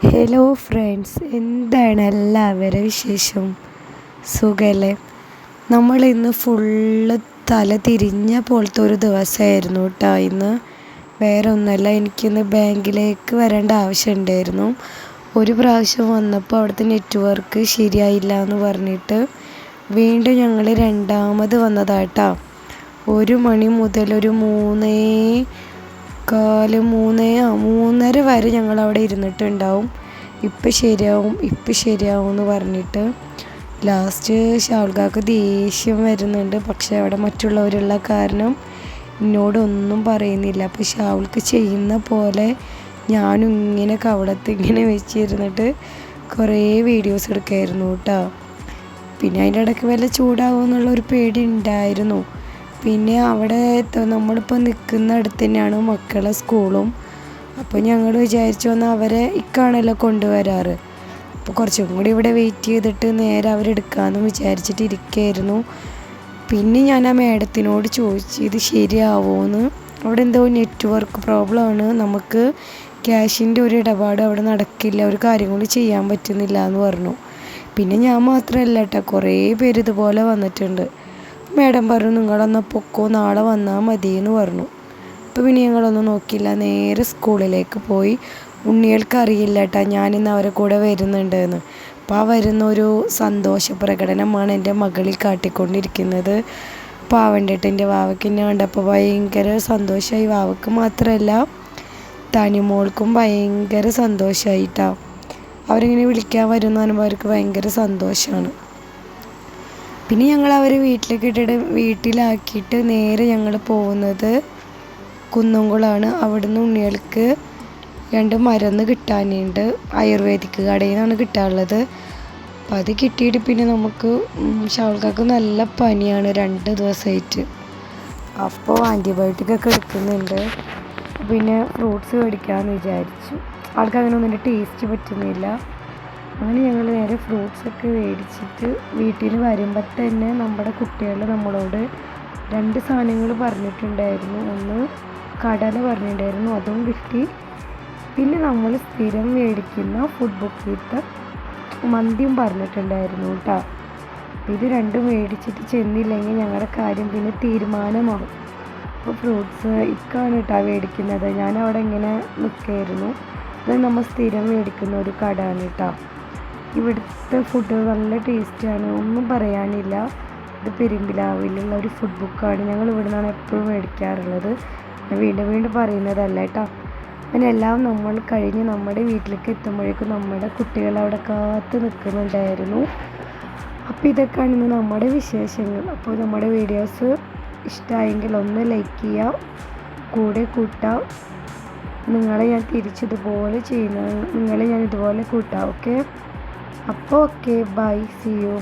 Hello friends എന്താണ് എല്ലാവരും വിശേഷം? സുഖല്ലേ? നമ്മൾ ഇന്ന് ഫുള്ള് തല തിരിഞ്ഞ പോലത്തെ ഒരു ദിവസമായിരുന്നു കേട്ടോ ഇന്ന്. വേറെ ഒന്നല്ല എനിക്കിന്ന് ബാങ്കിലേക്ക് വരേണ്ട ആവശ്യമുണ്ടായിരുന്നു ഒരു പ്രാവശ്യം വന്നപ്പോൾ അവിടുത്തെ നെറ്റ്വർക്ക് ശരിയായില്ല എന്ന് പറഞ്ഞിട്ട് വീണ്ടും ഞങ്ങൾ രണ്ടാമത് വന്നതാട്ടോ ഒരു മണി മുതൽ ഒരു മൂന്നേ കാൽ മൂന്ന് മൂന്നര വരെ ഞങ്ങൾ അവിടെ ഇരുന്നിട്ടുണ്ടാവും. ഇപ്പം ശരിയാവും ഇപ്പം ശരിയാവും എന്ന് പറഞ്ഞിട്ട്. ലാസ്റ്റ് ഷാൾക്കാക്ക് ദേഷ്യം വരുന്നുണ്ട്. പക്ഷെ അവിടെ മറ്റുള്ളവരുള്ള കാരണം എന്നോടൊന്നും പറയുന്നില്ല. അപ്പോൾ ഷാവുൾക്ക് ചെയ്യുന്ന പോലെ ഞാനും ഇങ്ങനെ കവളത്ത് ഇങ്ങനെ വെച്ചിരുന്നിട്ട് കുറേ വീഡിയോസ് എടുക്കായിരുന്നു കേട്ടോ പിന്നെ അതിന്റെ ഇടയ്ക്ക് വല്ല ചൂടാവുമെന്നുള്ളൊരു പേടി ഉണ്ടായിരുന്നു പിന്നെ അവിടെ നമ്മളിപ്പോൾ നിൽക്കുന്ന അടുത്ത് തന്നെയാണ് മക്കളെ സ്കൂളും. അപ്പോൾ ഞങ്ങൾ വിചാരിച്ചു വന്നാൽ അവരെ ഇക്കാണല്ലോ കൊണ്ടുവരാറ്. അപ്പോൾ കുറച്ചും കൂടി ഇവിടെ വെയിറ്റ് ചെയ്തിട്ട് നേരെ അവരെടുക്കാമെന്ന് വിചാരിച്ചിട്ട് ഇരിക്കുകയായിരുന്നു പിന്നെ ഞാൻ ആ മേഡത്തിനോട് ചോദിച്ചു ഇത് ശരിയാവുമോയെന്ന് അവിടെ എന്തോ നെറ്റ്വർക്ക് പ്രോബ്ലം ആണ്. നമുക്ക് ക്യാഷിന്റെ ഒരു ഇടപാട് അവിടെ നടക്കില്ല. ഒരു കാര്യം കൂടി ചെയ്യാൻ പറ്റുന്നില്ല എന്ന് പറഞ്ഞു. പിന്നെ ഞാൻ മാത്രമല്ല കേട്ടോ കുറേ പേര് ഇതുപോലെ വന്നിട്ടുണ്ട്. മേഡം പറഞ്ഞു നിങ്ങളൊന്ന് പൊക്കോ നാളെ വന്നാൽ മതി എന്ന് പറഞ്ഞു. അപ്പോൾ പിന്നെ ഞങ്ങളൊന്നും നോക്കിയില്ല. നേരെ സ്കൂളിലേക്ക് പോയി. ഉണ്ണികൾക്ക് അറിയില്ല കേട്ടോ ഞാനിന്ന് അവരെ കൂടെ വരുന്നുണ്ടെന്ന്. അപ്പോൾ ആ വരുന്ന ഒരു സന്തോഷ പ്രകടനമാണ് എന്റെ മകളിൽ കാട്ടിക്കൊണ്ടിരിക്കുന്നത്. പാവണ്ടിട്ട് വാവയ്ക്ക് എന്നെ കണ്ടപ്പോൾ ഭയങ്കര സന്തോഷമായി. വാവയ്ക്ക് മാത്രമല്ല തനിമോൾക്കും ഭയങ്കര സന്തോഷമായിട്ടാ. അവരിങ്ങനെ വിളിക്കാൻ വരുന്ന പറയുമ്പോൾ അവർക്ക് ഭയങ്കര സന്തോഷമാണ്. പിന്നെ ഞങ്ങൾ അവരെ വീട്ടിലേക്ക് ഇട്ടിട്ട് വീട്ടിലാക്കിയിട്ട് നേരെ ഞങ്ങൾ പോകുന്നത് കുന്നംകുളമാണ് അവിടുന്ന് ഉണ്ണികൾക്ക് രണ്ട് മരുന്ന് കിട്ടാനുണ്ട്. ആയുർവേദിക് കടയിൽ നിന്നാണ് കിട്ടാനുള്ളത്. അപ്പം അത് കിട്ടിയിട്ട് പിന്നെ നമുക്ക് ഷവൾക്കാക്ക് നല്ല പനിയാണ് രണ്ട് ദിവസമായിട്ട് അപ്പോൾ ആന്റിബയോട്ടിക് ഒക്കെ എടുക്കുന്നുണ്ട്. പിന്നെ ഫ്രൂട്ട്സ് മേടിക്കാമെന്ന് വിചാരിച്ചു. ആൾക്ക് അങ്ങനെ ഒന്നിന്റെ ടേസ്റ്റ് പറ്റുന്നില്ല. അങ്ങനെ ഞങ്ങൾ നേരെ ഫ്രൂട്ട്സ് ഒക്കെ മേടിച്ചിട്ട് വീട്ടിൽ വരുമ്പോൾ തന്നെ നമ്മുടെ കുട്ടികൾ നമ്മളോട് രണ്ട് സാധനങ്ങൾ പറഞ്ഞിട്ടുണ്ടായിരുന്നു. ഒന്ന് കടല പറഞ്ഞിട്ടുണ്ടായിരുന്നു. അതും കിട്ടി. പിന്നെ നമ്മൾ സ്ഥിരം മേടിക്കുന്ന ഫുഡ് ബുക്ക് വിത്ത് മന്തിയും പറഞ്ഞിട്ടുണ്ടായിരുന്നു കേട്ടോ. ഇത് രണ്ടും മേടിച്ചിട്ട് ചെന്നില്ലെങ്കിൽ ഞങ്ങളുടെ കാര്യം പിന്നെ തീരുമാനമാവും. അപ്പോൾ ഫ്രൂട്ട്സ് ഇക്കാണ് കേട്ടോ മേടിക്കുന്നത്. ഞാൻ അവിടെ ഇങ്ങനെ നിൽക്കുകയായിരുന്നു. അത് നമ്മൾ സ്ഥിരം മേടിക്കുന്ന ഒരു കടയാണ് കേട്ടോ. ഇവിടുത്തെ ഫുഡ് നല്ല ടേസ്റ്റാണ് ഒന്നും പറയാനില്ല. ഇത് പെരുമ്പിലാവിലുള്ള ഒരു ഫുഡ് ബുക്കാണ് ഞങ്ങൾ ഇവിടെ നിന്നാണ് എപ്പോഴും മേടിക്കാറുള്ളത്. വീണ്ടും വീണ്ടും പറയുന്നതല്ല കേട്ടോ. അങ്ങനെ എല്ലാം നമ്മൾ കഴിഞ്ഞ് നമ്മുടെ വീട്ടിലേക്ക് എത്തുമ്പോഴേക്കും നമ്മുടെ കുട്ടികൾ അവിടെ കാത്ത് നിൽക്കുന്നുണ്ടായിരുന്നു. അപ്പോൾ ഇതൊക്കെയാണ് ഇന്ന് നമ്മുടെ വിശേഷങ്ങൾ. അപ്പോൾ നമ്മുടെ വീഡിയോസ് ഇഷ്ടമായെങ്കിൽ ഒന്ന് ലൈക്ക് ചെയ്യാം കൂടെ കൂട്ടാം. നിങ്ങളെ ഞാൻ തിരിച്ചിതുപോലെ ചെയ്യുന്ന നിങ്ങളെ ഞാൻ ഇതുപോലെ കൂട്ടാം. ഓക്കെ അപ്പോൾ ഓക്കെ ബൈ സി യു